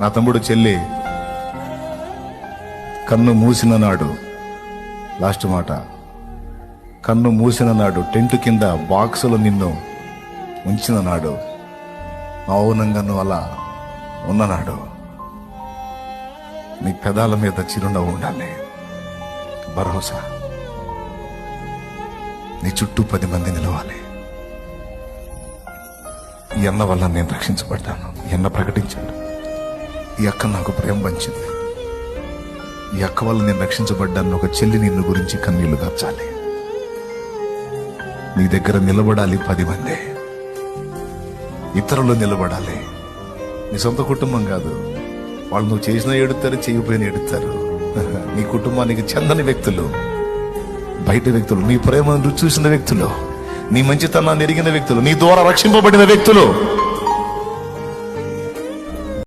నా తమ్ముడు చెల్లి కన్ను మూసిన నాడు లాస్ట్ మాట కన్ను మూసిన నాడు టెంట్ కింద బాక్సులు నిన్ను ఉంచిన నాడు మౌనంగా నువ్వు అలా ఉన్ననాడు నీ పెదాల మీద చిరునవ్వు ఉండాలి. భరోసా. నీ చుట్టూ పది మంది నిలవాలి. ఎన్న వల్ల నేను రక్షించబడ్డాను ఎన్న ప్రకటించాడు. ఈ అక్క నాకు ప్రేమ పంచింది. ఈ అక్క వల్ల నేను రక్షించబడ్డాను. ఒక చెల్లి నిన్ను గురించి కన్నీళ్ళు దాచాలి నీ దగ్గర నిలబడాలి పది మంది. ఇతరులు నిలబడాలి. నీ సొంత కుటుంబం కాదు. వాళ్ళు నువ్వు చేసినా ఎడుతారు చేయకపోయినా ఎడుతారు నీ కుటుంబానికి చెందని వ్యక్తులు. బయట వ్యక్తులు. నీ ప్రేమను చూసిన వ్యక్తులు. నీ మంచితనాన్ని ఎరిగిన వ్యక్తులు. నీ ద్వారా రక్షింపబడిన వ్యక్తులు.